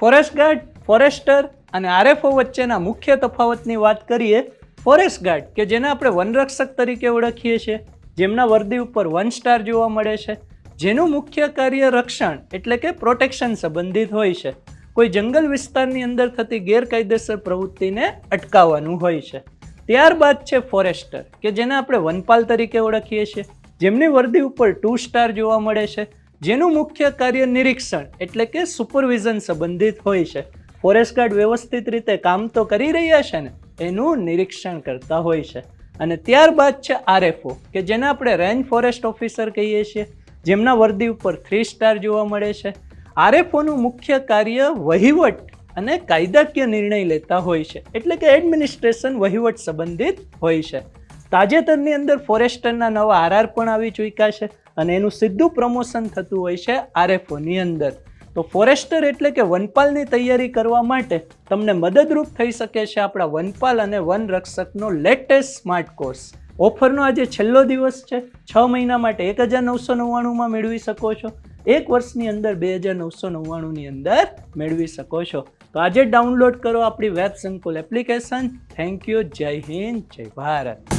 Forest guard, forester અને RFO વચ્ચેના મુખ્ય તફાવતની વાત કરીએ, ફોરેસ્ટ ગાર્ડ, કે જેને આપણે વનરક્ષક તરીકે ઓળખીએ છીએ, જેમના વર્દી ઉપર વન સ્ટાર જોવા મળે છે. જેનું મુખ્ય કાર્ય રક્ષણ એટલે કે પ્રોટેક્શન સંબંધિત હોય છે. કોઈ જંગલ વિસ્તારની અંદર થતી ગેરકાયદેસર પ્રવૃત્તિને અટકાવવાનું હોય છે. ત્યારબાદ છે ફોરેસ્ટર, કે જેને આપણે વનપાલ તરીકે ઓળખીએ છીએ. જેમની વર્દી ઉપર ટુ સ્ટાર જોવા મળે છે. જેનું મુખ્ય કાર્ય નિરીક્ષણ એટલે કે સુપરવિઝન સંબંધિત હોય છે. ફોરેસ્ટ ગાર્ડ વ્યવસ્થિત રીતે કામ તો કરી રહ્યા છે ને, એનું નિરીક્ષણ કરતા હોય છે. અને ત્યારબાદ છે આરએફઓ, કે જેને આપણે રેન્જ ફોરેસ્ટ ઓફિસર કહીએ છીએ, જેમના વર્દી ઉપર થ્રી સ્ટાર જોવા મળે છે. આરએફઓનું મુખ્ય કાર્ય વહીવટ અને કાયદાકીય નિર્ણય લેતા હોય છે. એટલે કે એડમિનિસ્ટ્રેશન વહીવટ સંબંધિત હોય છે. તાજેતરની અંદર ફોરેસ્ટરના નવા આરઆર પણ આવી ચૂક્યા છે અને એનું સીધું પ્રમોશન થતું હોય છે આરએફઓની અંદર. તો ફોરેસ્ટર એટલે કે વનપાલની તૈયારી કરવા માટે તમને મદદરૂપ થઈ શકે છે આપણા વનપાલ અને વન રક્ષકનો લેટેસ્ટ સ્માર્ટ કોર્સ. ઓફરનો આજે છેલ્લો દિવસ છે. છ મહિના માટે એક હજાર નવસો નવ્વાણુંમાં મેળવી શકો છો. એક વર્ષની અંદર બે હજાર નવસો નવ્વાણુંની અંદર મેળવી શકો છો. તો આજે ડાઉનલોડ કરો આપણી વેબ સંકુલ એપ્લિકેશન. Thank you. જય હિન્દ. જય ભારત.